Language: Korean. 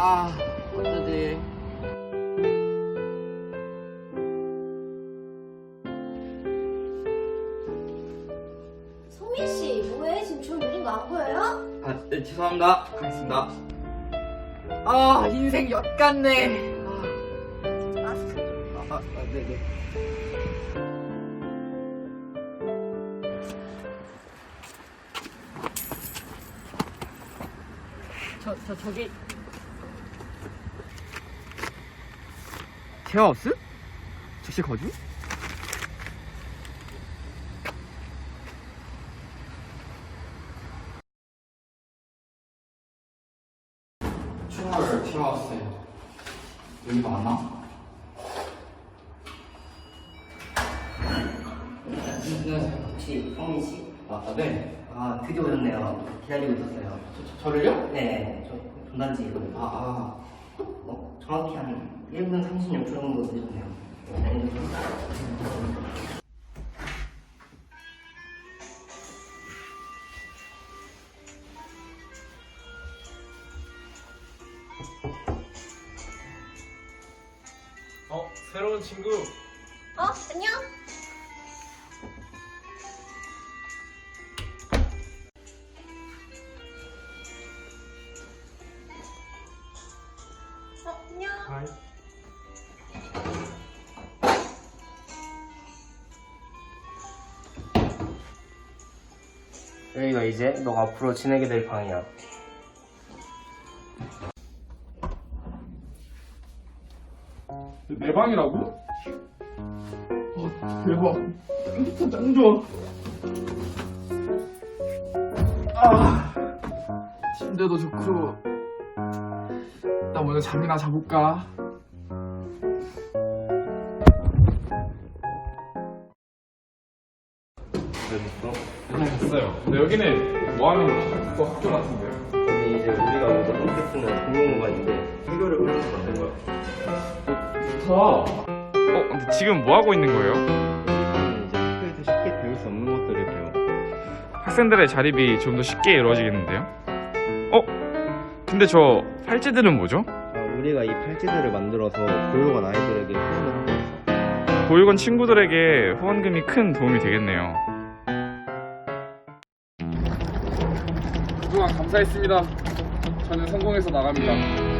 아, 어쩌지. 성민 씨, 뭐해? 지금 저 늦은 거안 보여요? 아, 네, 죄송합니다. 가겠습니다. 아, 인생 엿같네. 아, 마스크. 아, 아, 네네. 저, 저, 저기. 제어하우스? 즉시 거주? 추월 제어하우스요. 여기 맞나? 안녕하세요. 혹시 성민 씨? 아, 아, 네. 아 드디어 오셨네요. 기다리고 있었어요. 저, 저를요? 네, 저 전단지거든요. 아, 아. 어, 정확히 한 1분 36초 정도 늦었습니다. 어, 새로운 친구. 어, 안녕? 하이. 여기가 이제 너가 앞으로 지내게 될 방이야. 내 방이라고? 어, 대박. 진짜 짱 좋아. 아, 침대도 좋고. 나 먼저 잠이나 자볼까? 됐어요. 근데 여기는 뭐 하는 거야? 또 학교 같은데. 여기 이제 우리가 먼저 함께 쓰는 공용 공간인데 해결을 위해서 만든 거야. 좋다. 어, 근데 지금 뭐 하고 있는 거예요? 이제 학교에서 쉽게 배울 수 없는 것들을 배워. 학생들의 자립이 좀 더 쉽게 이루어지겠는데요? 어? 근데 저 팔찌들은 뭐죠? 아, 우리가 이 팔찌들을 만들어서 교육원 아이들에게 후원을 하고 있어. 보육원 친구들에게 후원금이 큰 도움이 되겠네요. 그동안 감사했습니다. 저는 성공해서 나갑니다.